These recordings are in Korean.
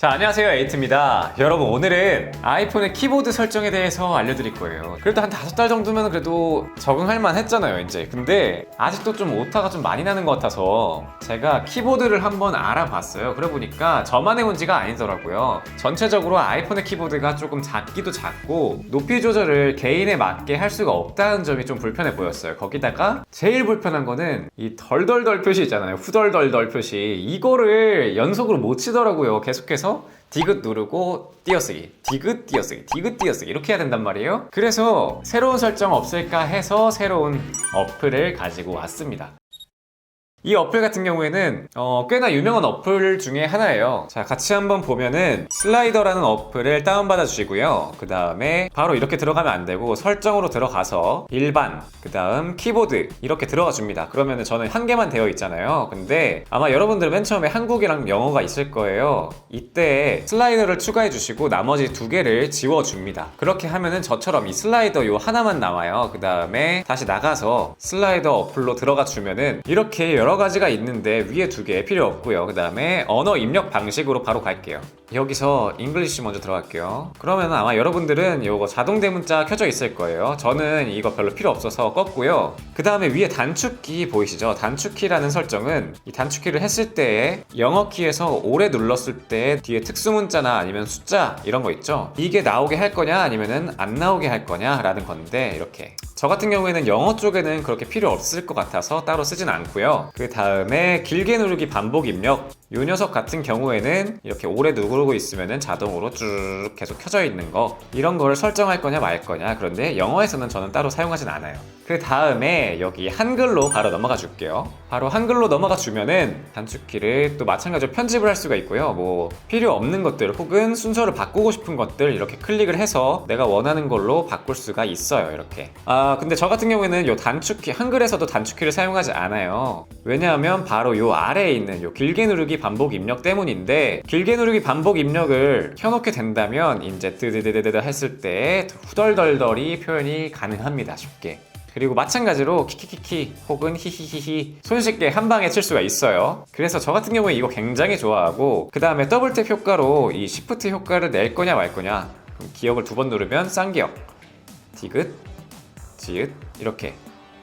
자, 안녕하세요. 에이트입니다. 여러분, 오늘은 아이폰의 키보드 설정에 대해서 알려드릴 거예요. 그래도 한 다섯 달 정도면 그래도 적응할 만 했잖아요, 이제. 근데 아직도 좀 오타가 좀 많이 나는 것 같아서 제가 키보드를 한번 알아봤어요. 그래 보니까 저만의 문제가 아니더라고요. 전체적으로 아이폰의 키보드가 조금 작기도 작고 높이 조절을 개인에 맞게 할 수가 없다는 점이 좀 불편해 보였어요. 거기다가 제일 불편한 거는 이 덜덜덜 표시 있잖아요. 후덜덜덜 표시. 이거를 연속으로 못 치더라고요. 계속해서 디귿 누르고 띄어쓰기, 디귿 띄어쓰기, 디귿 띄어쓰기 이렇게 해야 된단 말이에요. 그래서 새로운 설정 없을까 해서 새로운 어플을 가지고 왔습니다. 이 어플 같은 경우에는 어, 꽤나 유명한 어플 중에 하나예요. 자, 같이 한번 보면은 슬라이더라는 어플을 다운받아 주시고요. 그 다음에 바로 이렇게 들어가면 안 되고 설정으로 들어가서 일반, 그 다음 키보드 이렇게 들어가 줍니다. 그러면은 저는 한 개만 되어 있잖아요. 근데 아마 여러분들은 맨 처음에 한국이랑 영어가 있을 거예요. 이때 슬라이더를 추가해 주시고 나머지 두 개를 지워 줍니다. 그렇게 하면은 저처럼 이 슬라이더 요 하나만 남아요. 그 다음에 다시 나가서 슬라이더 어플로 들어가 주면은 이렇게 여러 가지가 있는데 위에 두 개 필요 없고요. 그 다음에 언어 입력 방식으로 바로 갈게요. 여기서 잉글리시 먼저 들어갈게요. 그러면 아마 여러분들은 이거 자동 대문자 켜져 있을 거예요. 저는 이거 별로 필요 없어서 껐고요. 그 다음에 위에 단축키 보이시죠? 단축키라는 설정은 이 단축키를 했을 때에 영어 키에서 오래 눌렀을 때 뒤에 특수 문자나 아니면 숫자 이런 거 있죠? 이게 나오게 할 거냐 아니면은 안 나오게 할 거냐라는 건데 이렇게 저 같은 경우에는 영어 쪽에는 그렇게 필요 없을 것 같아서 따로 쓰진 않고요. 그 다음에 길게 누르기 반복 입력. 이 녀석 같은 경우에는 이렇게 오래 누르고 있으면 자동으로 쭉 계속 켜져 있는 거 이런 거를 설정할 거냐 말 거냐 그런데 영어에서는 저는 따로 사용하진 않아요. 그 다음에 여기 한글로 바로 넘어가 줄게요. 바로 한글로 넘어가 주면은 단축키를 또 마찬가지로 편집을 할 수가 있고요. 뭐 필요 없는 것들 혹은 순서를 바꾸고 싶은 것들 이렇게 클릭을 해서 내가 원하는 걸로 바꿀 수가 있어요. 이렇게. 아 근데 저 같은 경우에는 요 단축키 한글에서도 단축키를 사용하지 않아요. 왜냐하면 바로 요 아래에 있는 요 길게 누르기 반복 입력 때문인데 길게 누르기 반복 입력을 켜놓게 된다면 이제 드드드드드 했을 때 후덜덜덜이 표현이 가능합니다. 쉽게. 그리고 마찬가지로 키키키키 혹은 히히히히 손쉽게 한 방에 칠 수가 있어요. 그래서 저 같은 경우에 이거 굉장히 좋아하고 그 다음에 더블탭 효과로 이 시프트 효과를 낼 거냐 말 거냐 기억을 두 번 누르면 쌍기역 디귿 지읒 이렇게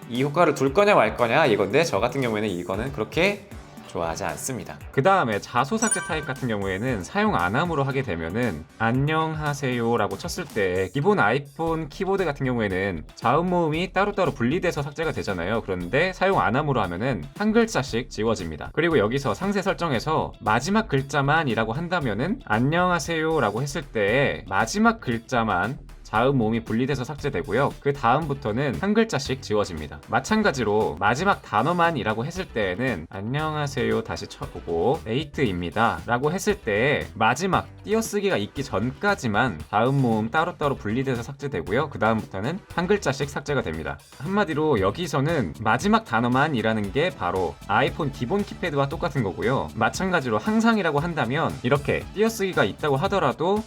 이 효과를 둘 거냐 말 거냐 이건데 저 같은 경우에는 이거는 그렇게 좋아하지 않습니다. 그 다음에 자소 삭제 타입 같은 경우에는 사용 안 함으로 하게 되면은 안녕하세요 라고 쳤을 때 기본 아이폰 키보드 같은 경우에는 자음 모음이 따로따로 분리돼서 삭제가 되잖아요. 그런데 사용 안 함으로 하면은 한 글자씩 지워집니다. 그리고 여기서 상세 설정에서 마지막 글자만이라고 한다면은 안녕하세요 라고 했을 때 마지막 글자만 자음 모음이 분리돼서 삭제되고요. 그 다음부터는 한 글자씩 지워집니다. 마찬가지로 마지막 단어만이라고 했을 때에는 안녕하세요 다시 쳐보고 에이트입니다 라고 했을 때 마지막 띄어쓰기가 있기 전까지만 자음 모음 따로따로 분리돼서 삭제되고요. 그 다음부터는 한 글자씩 삭제가 됩니다. 한마디로 여기서는 마지막 단어만이라는 게 바로 아이폰 기본 키패드와 똑같은 거고요. 마찬가지로 항상이라고 한다면 이렇게 띄어쓰기가 있다고 하더라도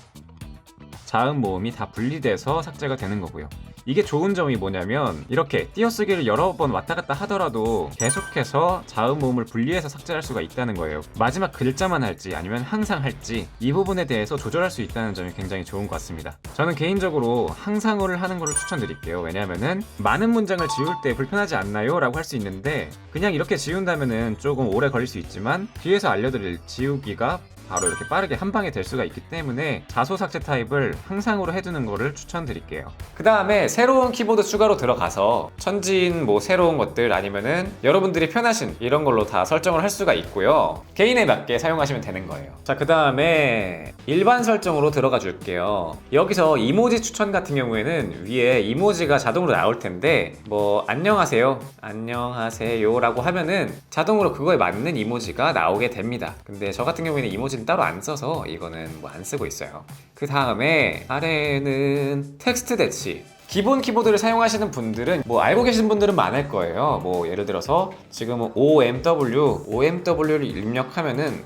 자음 모음이 다 분리돼서 삭제가 되는 거고요. 이게 좋은 점이 뭐냐면 이렇게 띄어쓰기를 여러 번 왔다 갔다 하더라도 계속해서 자음 모음을 분리해서 삭제할 수가 있다는 거예요. 마지막 글자만 할지 아니면 항상 할지 이 부분에 대해서 조절할 수 있다는 점이 굉장히 좋은 것 같습니다. 저는 개인적으로 항상어를 하는 것을 추천드릴게요. 왜냐하면은 많은 문장을 지울 때 불편하지 않나요? 라고 할 수 있는데 그냥 이렇게 지운다면은 조금 오래 걸릴 수 있지만 뒤에서 알려드릴 지우기가 바로 이렇게 빠르게 한 방에 될 수가 있기 때문에 자소 삭제 타입을 항상으로 해두는 거를 추천드릴게요. 그 다음에 새로운 키보드 추가로 들어가서 천진 뭐 새로운 것들 아니면은 여러분들이 편하신 이런 걸로 다 설정을 할 수가 있고요. 개인에 맞게 사용하시면 되는 거예요. 자, 그 다음에 일반 설정으로 들어가 줄게요. 여기서 이모지 추천 같은 경우에는 위에 이모지가 자동으로 나올 텐데 뭐 안녕하세요, 안녕하세요 라고 하면은 자동으로 그거에 맞는 이모지가 나오게 됩니다. 근데 저 같은 경우에는 이모지 는 따로 안 써서 이거는 뭐 안 쓰고 있어요. 그 다음에 아래는 텍스트 대치. 기본 키보드를 사용하시는 분들은 뭐 알고 계신 분들은 많을 거예요. 뭐 예를 들어서 지금은 OMW, OMW를 입력하면은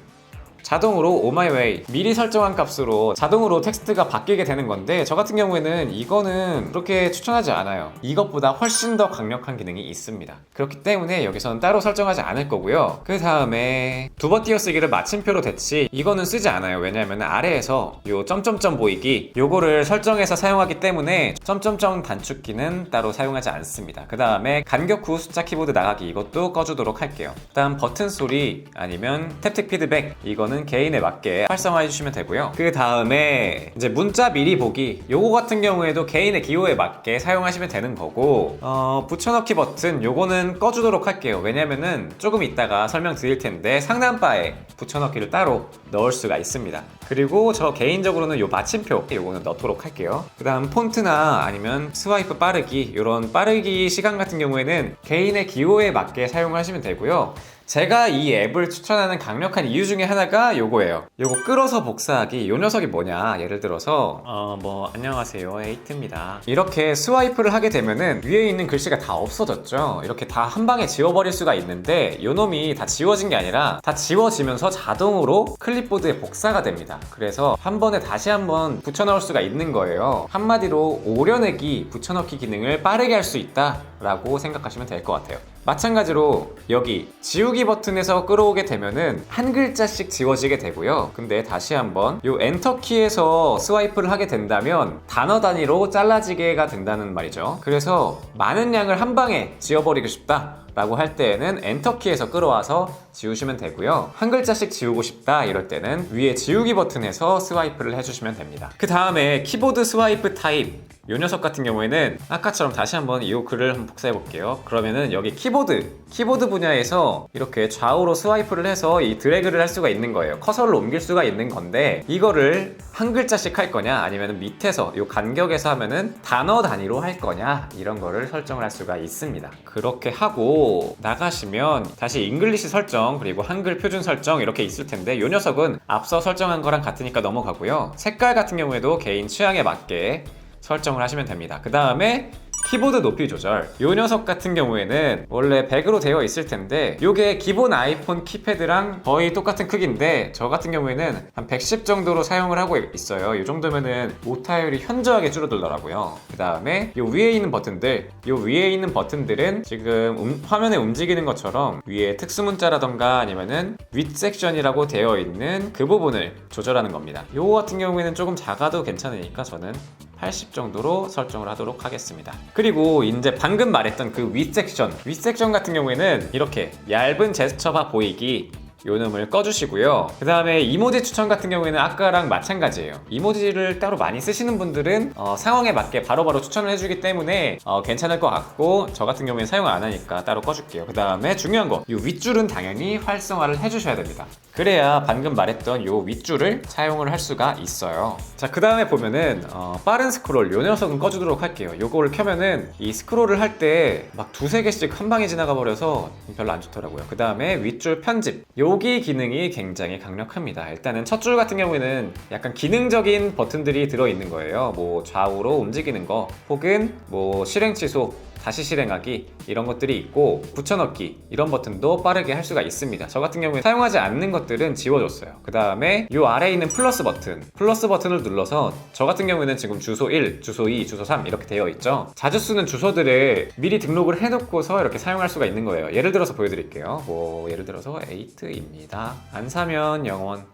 자동으로 오마이웨이 미리 설정한 값으로 자동으로 텍스트가 바뀌게 되는 건데 저 같은 경우에는 이거는 그렇게 추천하지 않아요. 이것보다 훨씬 더 강력한 기능이 있습니다. 그렇기 때문에 여기서는 따로 설정하지 않을 거고요. 그 다음에 두 번 띄어쓰기를 마침표로 대치 이거는 쓰지 않아요. 왜냐하면 아래에서 요 점점점 보이기 요거를 설정해서 사용하기 때문에 점점점 단축키는 따로 사용하지 않습니다. 그 다음에 간격 후 숫자 키보드 나가기 이것도 꺼주도록 할게요. 다음 버튼 소리 아니면 탭틱 피드백 이거는 개인에 맞게 활성화해 주시면 되고요. 그 다음에 이제 문자 미리 보기 요거 같은 경우에도 개인의 기호에 맞게 사용하시면 되는 거고 어, 붙여넣기 버튼 요거는 꺼주도록 할게요. 왜냐면은 조금 이따가 설명드릴 텐데 상단바에 붙여넣기를 따로 넣을 수가 있습니다. 그리고 저 개인적으로는 요 마침표 요거는 넣도록 할게요. 그 다음 폰트나 아니면 스와이프 빠르기 이런 빠르기 시간 같은 경우에는 개인의 기호에 맞게 사용하시면 되고요. 제가 이 앱을 추천하는 강력한 이유 중에 하나가 요거예요. 요거 끌어서 복사하기. 요 녀석이 뭐냐? 예를 들어서 어 뭐 안녕하세요 에이트입니다. 이렇게 스와이프를 하게 되면은 위에 있는 글씨가 다 없어졌죠. 이렇게 다 한 방에 지워버릴 수가 있는데 요 놈이 다 지워진 게 아니라 다 지워지면서 자동으로 클립보드에 복사가 됩니다. 그래서 한 번에 다시 한 번 붙여넣을 수가 있는 거예요. 한마디로 오려내기, 붙여넣기 기능을 빠르게 할 수 있다 라고 생각하시면 될 것 같아요. 마찬가지로 여기 지우기 버튼에서 끌어오게 되면은 한 글자씩 지워지게 되고요. 근데 다시 한번 요 엔터 키에서 스와이프를 하게 된다면 단어 단위로 잘라지게가 된다는 말이죠. 그래서 많은 양을 한 방에 지워버리고 싶다. 라고 할 때에는 엔터 키에서 끌어와서 지우시면 되고요. 한 글자씩 지우고 싶다 이럴 때는 위에 지우기 버튼에서 스와이프를 해주시면 됩니다. 그 다음에 키보드 스와이프 타입 요 녀석 같은 경우에는 아까처럼 다시 한번 이 글을 한번 복사해 볼게요. 그러면은 여기 키보드, 키보드 분야에서 이렇게 좌우로 스와이프를 해서 이 드래그를 할 수가 있는 거예요. 커서를 옮길 수가 있는 건데 이거를 한 글자씩 할 거냐 아니면 밑에서 요 간격에서 하면은 단어 단위로 할 거냐 이런 거를 설정을 할 수가 있습니다. 그렇게 하고 나가시면 다시 잉글리시 설정 그리고 한글 표준 설정 이렇게 있을 텐데 요 녀석은 앞서 설정한 거랑 같으니까 넘어가고요. 색깔 같은 경우에도 개인 취향에 맞게 설정을 하시면 됩니다. 그 다음에 키보드 높이 조절. 요 녀석 같은 경우에는 원래 100으로 되어 있을 텐데 요게 기본 아이폰 키패드랑 거의 똑같은 크기인데 저 같은 경우에는 한 110 정도로 사용을 하고 있어요. 이 정도면은 오타율이 현저하게 줄어들더라고요. 그 다음에 요 위에 있는 버튼들. 요 위에 있는 버튼들은 지금 음- 화면에 움직이는 것처럼 위에 특수문자라던가 아니면은 윗 섹션이라고 되어 있는 그 부분을 조절하는 겁니다. 요거 같은 경우에는 조금 작아도 괜찮으니까 저는 80 정도로 설정을 하도록 하겠습니다. 그리고 이제 방금 말했던 그 윗섹션, 윗섹션 같은 경우에는 이렇게 얇은 제스처바 보이기 요 놈을 꺼주시고요. 그 다음에 이모지 추천 같은 경우에는 아까랑 마찬가지예요. 이모지를 따로 많이 쓰시는 분들은 어, 상황에 맞게 바로바로 추천을 해주기 때문에 어, 괜찮을 것 같고 저 같은 경우에는 사용을 안 하니까 따로 꺼줄게요. 그 다음에 중요한 거, 이 윗줄은 당연히 활성화를 해주셔야 됩니다. 그래야 방금 말했던 요 윗줄을 사용을 할 수가 있어요. 자, 그 다음에 보면은 어, 빠른 스크롤 요 녀석은 꺼주도록 할게요. 요거를 켜면은 이 스크롤을 할 때 막 두세 개씩 한 방에 지나가 버려서 별로 안 좋더라고요. 그 다음에 윗줄 편집 여기 기능이 굉장히 강력합니다. 일단은 첫 줄 같은 경우에는 약간 기능적인 버튼들이 들어있는 거예요. 뭐 좌우로 움직이는 거 혹은 뭐 실행 취소 다시 실행하기 이런 것들이 있고 붙여넣기 이런 버튼도 빠르게 할 수가 있습니다. 저 같은 경우에 사용하지 않는 것들은 지워줬어요. 그 다음에 이 아래에 있는 플러스 버튼 플러스 버튼을 눌러서 저 같은 경우에는 지금 주소 1, 주소 2, 주소 3 이렇게 되어 있죠. 자주 쓰는 주소들을 미리 등록을 해놓고서 이렇게 사용할 수가 있는 거예요. 예를 들어서 보여드릴게요. 뭐 예를 들어서 8입니다. 안 사면 영원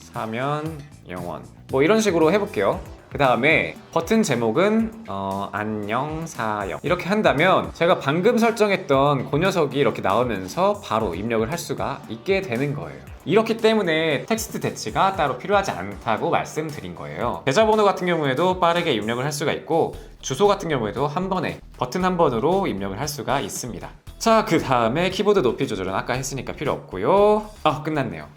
사면 영원 뭐 이런 식으로 해볼게요. 그 다음에 버튼 제목은 어, 안녕 사역 이렇게 한다면 제가 방금 설정했던 그 녀석이 이렇게 나오면서 바로 입력을 할 수가 있게 되는 거예요. 이렇기 때문에 텍스트 대치가 따로 필요하지 않다고 말씀드린 거예요. 계좌번호 같은 경우에도 빠르게 입력을 할 수가 있고 주소 같은 경우에도 한 번에 버튼 한 번으로 입력을 할 수가 있습니다. 자, 그 다음에 키보드 높이 조절은 아까 했으니까 필요 없고요. 아, 끝났네요.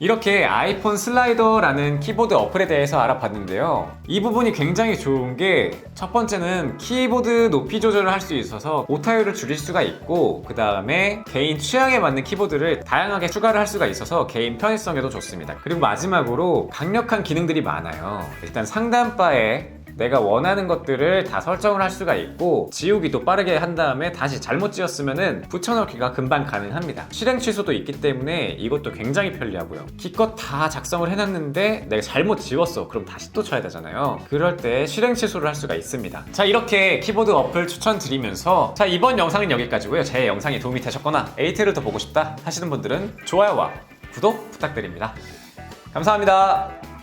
이렇게 아이폰 슬라이더라는 키보드 어플에 대해서 알아봤는데요. 이 부분이 굉장히 좋은 게 첫 번째는 키보드 높이 조절을 할 수 있어서 오타율을 줄일 수가 있고 그 다음에 개인 취향에 맞는 키보드를 다양하게 추가를 할 수가 있어서 개인 편의성에도 좋습니다. 그리고 마지막으로 강력한 기능들이 많아요. 일단 상단바에 내가 원하는 것들을 다 설정을 할 수가 있고 지우기도 빠르게 한 다음에 다시 잘못 지웠으면은 붙여넣기가 금방 가능합니다. 실행 취소도 있기 때문에 이것도 굉장히 편리하고요. 기껏 다 작성을 해놨는데 내가 잘못 지웠어. 그럼 다시 또 쳐야 되잖아요. 그럴 때 실행 취소를 할 수가 있습니다. 자 이렇게 키보드 어플 추천드리면서 자 이번 영상은 여기까지고요. 제 영상이 도움이 되셨거나 에이트를 더 보고 싶다 하시는 분들은 좋아요와 구독 부탁드립니다. 감사합니다.